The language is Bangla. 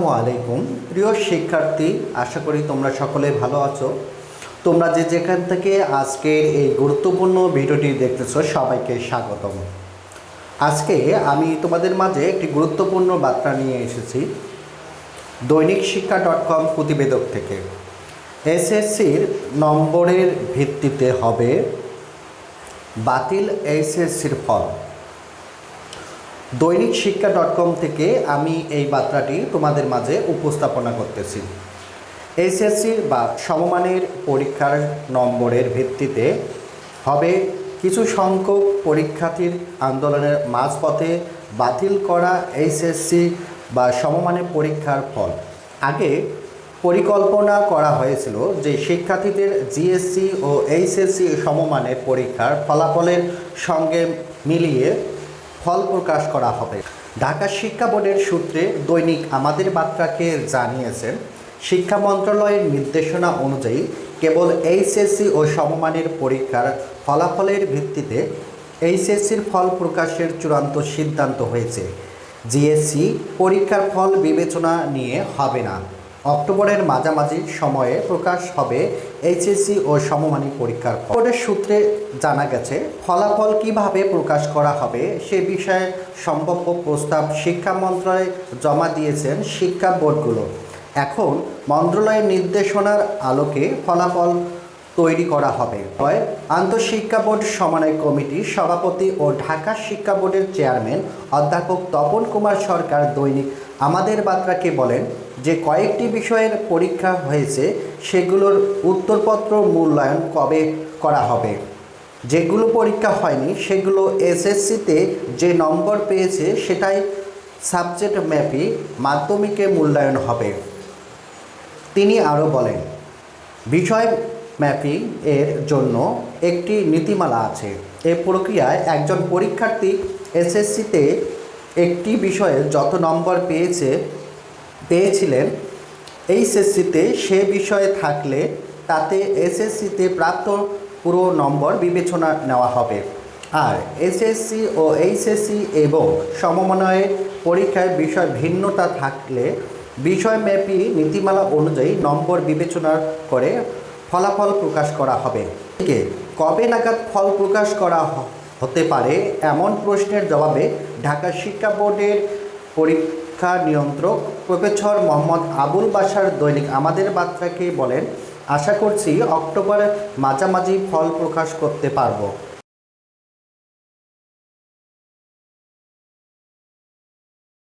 আসসালামু আলাইকুম। প্রিয় শিক্ষার্থী, আশা করি তোমরা সকলে ভালো আছো। তোমরা যে যেখান থেকে আজকের এই গুরুত্বপূর্ণ ভিডিওটি দেখতেছো, সবাইকে স্বাগতম। আজকে আমি তোমাদের মাঝে একটি গুরুত্বপূর্ণ বার্তা নিয়ে এসেছি। দৈনিক শিক্ষা ডট কম প্রতিবেদক থেকে। এসএসসির নম্বরের ভিত্তিতে হবে বাতিল এইচএসসির ফল। দৈনিক শিক্ষা ডট কম থেকে আমি এই বার্তাটি তোমাদের মাঝে উপস্থাপনা করতেছি। এইচএসসির বা সমমানের পরীক্ষার নম্বরের ভিত্তিতে হবে কিছু সংখ্যক পরীক্ষার্থীর আন্দোলনের মাঝপথে বাতিল করা এইচএসসি বা সমমানের পরীক্ষার ফল। আগে পরিকল্পনা করা হয়েছিল যে শিক্ষার্থীদের জিএসসি ও এইচএসসি সমমানের পরীক্ষার ফলাফলের সঙ্গে মিলিয়ে ফল প্রকাশ করা হবে। ঢাকা শিক্ষা বোর্ডের সূত্রে দৈনিক আমাদের বার্তাকে জানিয়েছেন, শিক্ষা মন্ত্রণালয়ের নির্দেশনা অনুযায়ী কেবল এইচএসসি ও সমমানের পরীক্ষার ফলাফলের ভিত্তিতে এইচএসসির ফল প্রকাশের চূড়ান্ত সিদ্ধান্ত হয়েছে। জিএসসি পরীক্ষার ফল বিবেচনা নিয়ে হবে না। অক্টোবরের মাঝামাঝি সময়ে প্রকাশ হবে এইচএসসি ও সমমানিক পরীক্ষার। বোর্ডের সূত্রে জানা গেছে, ফলাফল কীভাবে প্রকাশ করা হবে সে বিষয়ে সম্ভাব্য প্রস্তাব শিক্ষা মন্ত্রণালয়ে জমা দিয়েছেন শিক্ষা বোর্ডগুলো এখন মন্ত্রণালয়ের নির্দেশনার আলোকে ফলাফল তৈরি করা হবে আন্তঃশিক্ষা বোর্ড সমন্বয় কমিটির সভাপতি ও ঢাকা শিক্ষা বোর্ডের চেয়ারম্যান অধ্যাপক তপন কুমার সরকার দৈনিক আমাদের বার্তাকে বলেন যে কয়েকটি বিষয়ের পরীক্ষা হয়েছে, সেগুলোর উত্তরপত্র মূল্যায়ন কবে করা হবে। যেগুলো পরীক্ষা হয়নি, সেগুলো এসএসসিতে যে নম্বর পেয়েছে, সেটাই সাবজেক্ট ম্যাপি মাধ্যমিকে মূল্যায়ন হবে। তিনি আরও বলেন, বিষয় ম্যাপিং এর জন্য একটি নীতিমালা আছে। এ প্রক্রিয়ায় একজন পরীক্ষার্থী এসএসসিতে একটি বিষয়ে যত নম্বর পেয়েছে, পেয়েছিলেন। এইচএসসিতে সে বিষয়ে থাকলে তাতে এসএসসিতে প্রাপ্ত পুরো নম্বর বিবেচনা নেওয়া হবে। আর এসএসসি ও এইচএসসি এবং সমন্বয়ের পরীক্ষায় বিষয় ভিন্নতা থাকলে বিষয়ব্যাপী নীতিমালা অনুযায়ী নম্বর বিবেচনা করে ফলাফল প্রকাশ করা হবে। কবে নাগাদ ফল প্রকাশ করা হতে পারে এমন প্রশ্নের জবাবে ঢাকা শিক্ষা বোর্ডের পরীক্ষা নিয়ন্ত্রক প্রফেসর মোহাম্মদ আবুল বাসার দৈনিক আমাদের বার্তাকে বলেন, আশা করছি অক্টোবরের মাঝামাঝি ফল প্রকাশ করতে পারব।